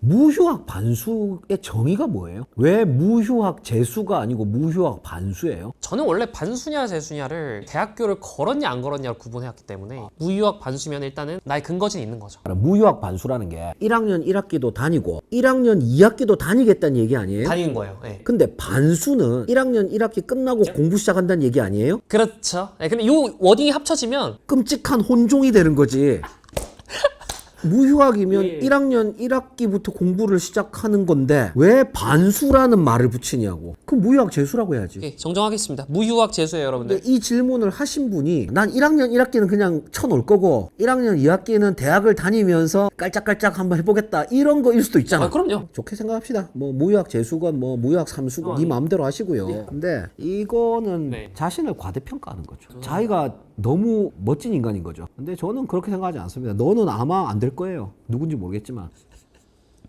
무휴학 반수의 정의가 뭐예요? 왜 무휴학 재수가 아니고 무휴학 반수예요? 저는 원래 반수냐 재수냐를 대학교를 걸었냐 안 걸었냐를 구분해왔기 때문에 무유학 반수면 일단은 나의 근거지는 있는 거죠. 무휴학 반수라는 게 1학년 1학기도 다니고 1학년 2학기도 다니겠다는 얘기 아니에요? 다니는 거예요. 예. 근데 반수는 1학년 1학기 끝나고 공부 시작한다는 얘기 아니에요? 그렇죠. 예, 근데 요 워딩이 합쳐지면 끔찍한 혼종이 되는 거지. 무휴학이면 예. 1학년 1학기부터 공부를 시작하는 건데 왜 반수라는 말을 붙이냐고. 그럼 무휴학 재수라고 해야지. 예, 정정하겠습니다. 무유학 재수예요, 여러분들. 근데 이 질문을 하신 분이 난 1학년 1학기는 그냥 쳐놓을 거고 1학년 2학기는 대학을 다니면서 깔짝깔짝 한번 해보겠다 이런 거일 수도 있잖아. 아, 그럼요. 좋게 생각합시다. 뭐 무유학 재수건 뭐 무유학 삼수건 네 마음대로 하시고요. 근데 이거는 네. 자신을 과대평가하는 거죠. 자기가 너무 멋진 인간인 거죠. 근데 저는 그렇게 생각하지 않습니다. 너는 아마 안 거예요. 누군지 모르겠지만.